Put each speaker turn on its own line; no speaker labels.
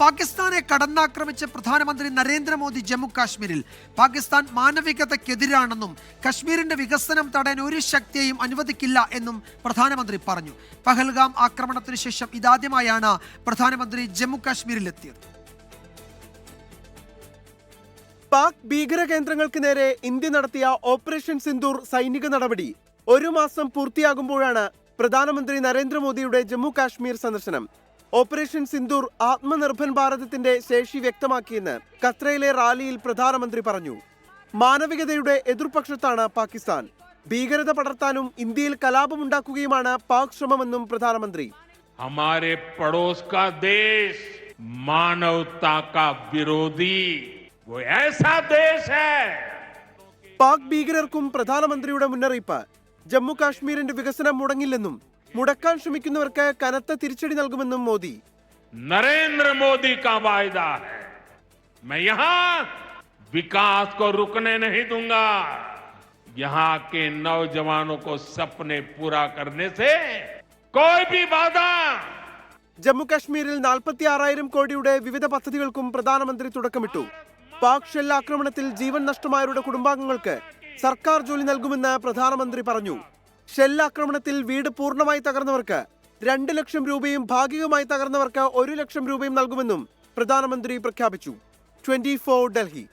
പാകിസ്ഥാനെ കടന്നാക്രമിച്ച പ്രധാനമന്ത്രി നരേന്ദ്രമോദി ജമ്മു കാശ്മീരിൽ. പാകിസ്ഥാൻ മാനവികതയ്ക്കെതിരാണെന്നും കശ്മീരിന്റെ വികസനം തടയാൻ ഒരു ശക്തിയെയും അനുവദിക്കില്ല എന്നും പ്രധാനമന്ത്രി പറഞ്ഞു. പഹൽഗാം ആക്രമണത്തിന് ശേഷം ഇതാദ്യമായാണ് പ്രധാനമന്ത്രി ജമ്മു കാശ്മീരിലെത്തിയത്.
പാക് ഭീകര കേന്ദ്രങ്ങൾക്ക് നേരെ ഇന്ത്യ നടത്തിയ ഓപ്പറേഷൻ സിന്ദൂർ സൈനിക നടപടി ഒരു മാസം പൂർത്തിയാകുമ്പോഴാണ് പ്രധാനമന്ത്രി നരേന്ദ്രമോദിയുടെ ജമ്മു കാശ്മീർ സന്ദർശനം. ഓപ്പറേഷൻ സിന്ദൂർ ആത്മനിർഭർ ഭാരതത്തിന്റെ ശേഷി വ്യക്തമാക്കിയെന്ന് ഖത്രയിലെ റാലിയിൽ പ്രധാനമന്ത്രി പറഞ്ഞു. മാനവികതയുടെ എതിർപക്ഷത്താണ് പാകിസ്ഥാൻ. ഭീകരത പടർത്താനും ഇന്ത്യയിൽ കലാപമുണ്ടാക്കുകയുമാണ് പാക് ശ്രമമെന്നും പ്രധാനമന്ത്രി.
കാ ദേശ് കാ വിരോധി.
പാക് ഭീകരർക്കും പ്രധാനമന്ത്രിയുടെ മുന്നറിയിപ്പ്. ജമ്മു കാശ്മീരിന്റെ വികസനം മുടങ്ങില്ലെന്നും മുടക്കാൻ ശ്രമിക്കുന്നവർക്ക് കനത്ത തിരിച്ചടി നൽകുമെന്നും മോദി.
നരേന്ദ്രമോദി വികാസ് നൗജവാനോ സപ്നെ
ജമ്മു കാശ്മീരിൽ നാൽപ്പത്തി ആറായിരം കോടിയുടെ വിവിധ പദ്ധതികൾക്കും പ്രധാനമന്ത്രി തുടക്കമിട്ടു. പാക് ഷെൽ ആക്രമണത്തിൽ ജീവൻ നഷ്ടമായവരുടെ കുടുംബാംഗങ്ങൾക്ക് സർക്കാർ ജോലി നൽകുമെന്ന് പ്രധാനമന്ത്രി പറഞ്ഞു. ഷെൽ ആക്രമണത്തിൽ വീട് പൂർണമായി തകർന്നവർക്ക് രണ്ട് ലക്ഷം രൂപയും ഭാഗികമായി തകർന്നവർക്ക് ഒരു ലക്ഷം രൂപയും നൽകുമെന്നും പ്രധാനമന്ത്രി പ്രഖ്യാപിച്ചു. ട്വന്റി ഡൽഹി